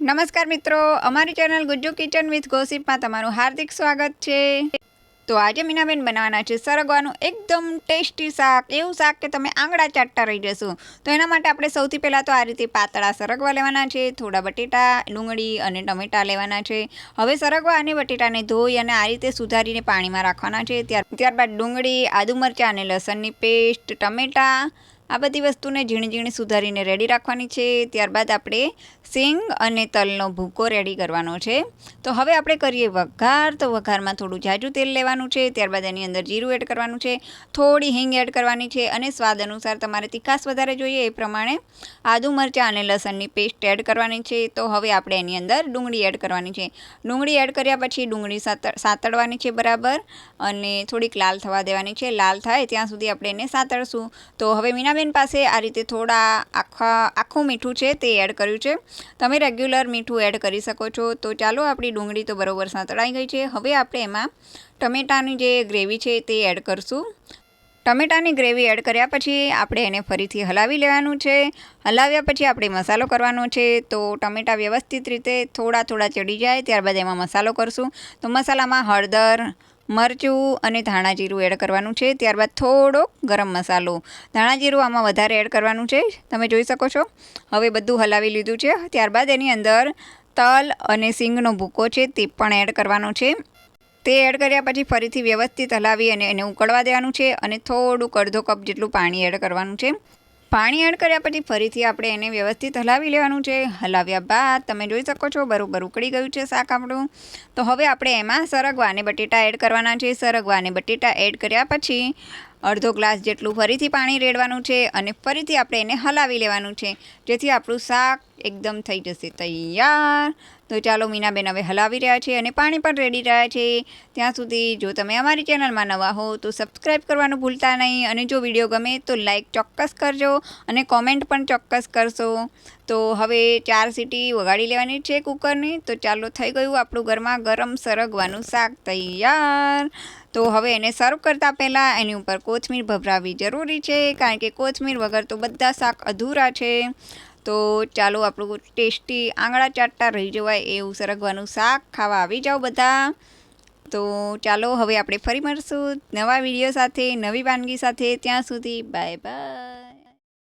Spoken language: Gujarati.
નમસ્કાર મિત્રો, અમારી ચેનલ ગુજ્જુ કિચન વિથ ગોસિપમાં તમારું હાર્દિક સ્વાગત છે. તો આજે મીનાબેન બનાવવાના છે સરગવાનું એકદમ ટેસ્ટી શાક, એવું શાક કે તમે આંગળા ચાટતા રહી જશો. તો એના માટે આપણે સૌથી પહેલાં તો આ રીતે પાતળા સરગવા લેવાના છે, થોડા બટેટા, ડુંગળી અને ટમેટા લેવાના છે. હવે સરગવા અને બટેટાને ધોઈ અને આ રીતે સુધારીને પાણીમાં રાખવાના છે. ત્યાર, ત્યારબાદ ડુંગળી, આદુ મરચાં અને લસણની પેસ્ટ, ટમેટાં આ બધી વસ્તુને ઝીણી ઝીણી સુધારીને રેડી રાખવાની છે. ત્યારબાદ આપણે સિંગ અને તલનો ભૂકો રેડી કરવાનો છે. તો હવે આપણે કરીએ વઘાર. તો વઘારમાં થોડું જાજુ તેલ લેવાનું છે. ત્યારબાદ એની અંદર જીરું એડ કરવાનું છે. થોડી હિંગ એડ કરવાની છે અને સ્વાદ અનુસાર તમારે તીખાસ વધારે જોઈએ એ પ્રમાણે આદુ, મરચાં અને લસણની પેસ્ટ એડ કરવાની છે. તો હવે આપણે એની અંદર ડુંગળી એડ કરવાની છે. ડુંગળી એડ કર્યા પછી ડુંગળી સાતડવાની છે બરાબર અને થોડીક લાલ થવા દેવાની છે. લાલ થાય ત્યાં સુધી આપણે એને સાતળશું. તો હવે મીના બેન પાસે આ રીતે થોડા આખા, આખું મીઠું છે તે એડ કર્યું છે. તમે રેગ્યુલર મીઠું એડ કરી શકો છો. તો ચાલો આપણી ડુંગળી તો બરોબર સાંતળાઈ ગઈ છે. હવે આપણે એમાં ટમેટાની જે ગ્રેવી છે તે એડ કરશું. ટમેટાની ગ્રેવી એડ કર્યા પછી આપણે એને ફરીથી હલાવી લેવાનું છે. હલાવ્યા પછી આપણે મસાલો કરવાનો છે. તો ટમેટા વ્યવસ્થિત રીતે થોડા થોડા ચડી જાય ત્યારબાદ એમાં મસાલો કરશું. તો મસાલામાં હળદર મરચું અને ધાણા જીરું એડ કરવાનું છે. ત્યારબાદ થોડો ગરમ મસાલો. ધાણા જીરું આમાં વધારે એડ કરવાનું છે. તમે જોઈ શકો છો. હવે બધું હલાવી લીધું છે. ત્યારબાદ એની અંદર તલ અને સિંગનો ભૂકો છે તે પણ એડ કરવાનો છે. તે એડ કર્યા પછી ફરીથી વ્યવસ્થિત હલાવી અને એને ઉકળવા દેવાનું છે અને થોડુંક અડધો કપ જેટલું પાણી એડ કરવાનું છે. પાણી એડ કર્યા પછી ફરીથી આપણે એને વ્યવસ્થિત હલાવી લેવાનું છે. હલાવ્યા બાદ તમે જોઈ શકો છો બરોબર ઉકળી ગયું છે શાક આપણું. તો હવે આપણે એમાં સરગવા અને બટેટા એડ કરવાના છે. સરગવા અને બટેટા એડ કર્યા પછી અડધો ગ્લાસ જેટલું ફરીથી પાણી રેડવાનું છે અને ફરીથી આપણે એને હલાવી લેવાનું છે. જેથી આપણું શાક એકદમ થઈ જશે તૈયાર. તો ચાલો મીનાબેન હવે હલાવી રહ્યા છે અને પાણી પણ રેડી રહ્યા છે. ત્યાં સુધી જો તમે અમારી ચેનલમાં નવા હો તો સબસ્ક્રાઈબ કરવાનું ભૂલતા નહીં અને જો વીડિયો ગમે તો લાઈક ચોક્કસ કરજો અને કોમેન્ટ પણ ચોક્કસ કરશો. તો હવે ચાર સીટી વગાડી લેવાની છે કુકરની. તો ચાલો થઈ ગયું આપણું ઘરમાં ગરમ સરગવાનું શાક તૈયાર. તો હવે એને સર્વ કરતાં પહેલાં એની ઉપર કોથમીર ભભરાવવી જરૂરી છે, કારણ કે કોથમીર વગર તો બધા શાક અધૂરા છે. તો ચાલો આપણું ટેસ્ટી આંગળા ચાટતા રહી જવાય એવું સરગવાનું શાક ખાવા આવી જાઓ બધા. તો ચાલો હવે આપણે ફરી મળશું નવા વીડિયો સાથે, નવી વાનગી સાથે. ત્યાં સુધી બાય બાય